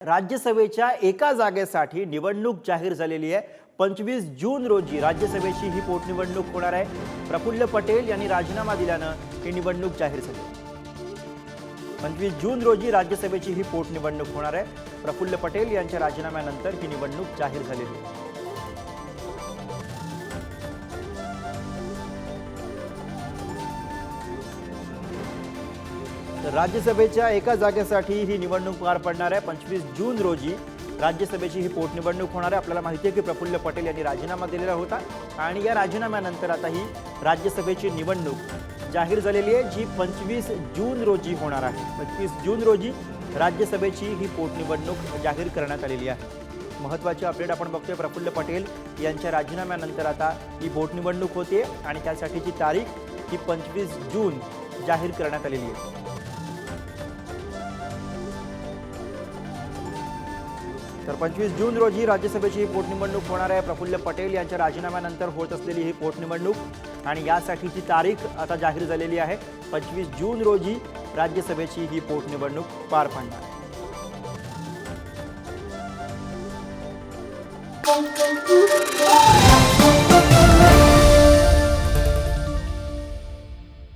राज्यसभेच्या एका जागेसाठी निवडणूक जाहीर झालेली आहे. पंचवीस जून रोजी राज्यसभेची ही पोटनिवडणूक होणार आहे. प्रफुल्ल पटेल यांनी राजीनामा दिल्यानं ही निवडणूक जाहीर झाली. पंचवीस जून रोजी राज्यसभेची ही पोटनिवडणूक होणार आहे. प्रफुल्ल पटेल यांच्या राजीनाम्यानंतर ही निवडणूक जाहीर झालेली आहे. तर राज्यसभेच्या एका जागेसाठी ही निवडणूक पार पडणार आहे. पंचवीस जून रोजी राज्यसभेची ही पोटनिवडणूक होणार आहे. आपल्याला माहिती आहे की प्रफुल्ल पटेल यांनी राजीनामा दिलेला होता. आणि या राजीनाम्यानंतर आता ही राज्यसभेची निवडणूक जाहीर झालेली आहे जी पंचवीस जून रोजी होणार आहे. पंचवीस जून रोजी राज्यसभेची ही पोटनिवडणूक जाहीर करण्यात आलेली आहे. महत्त्वाची अपडेट आपण बघतोय. प्रफुल्ल पटेल यांच्या राजीनाम्यानंतर आता ही पोटनिवडणूक होते आणि त्यासाठीची तारीख ही पंचवीस जून जाहीर करण्यात आलेली आहे. तर पंचवीस जून रोजी राज्यसभेची ही पोटनिवडणूक होणार आहे. प्रफुल्ल पटेल यांच्या राजीनाम्यानंतर होत असलेली ही पोटनिवडणूक आणि यासाठीची तारीख आता जाहीर झालेली आहे. पंचवीस जून रोजी राज्यसभेची ही पोटनिवडणूक पार पडणार. आहे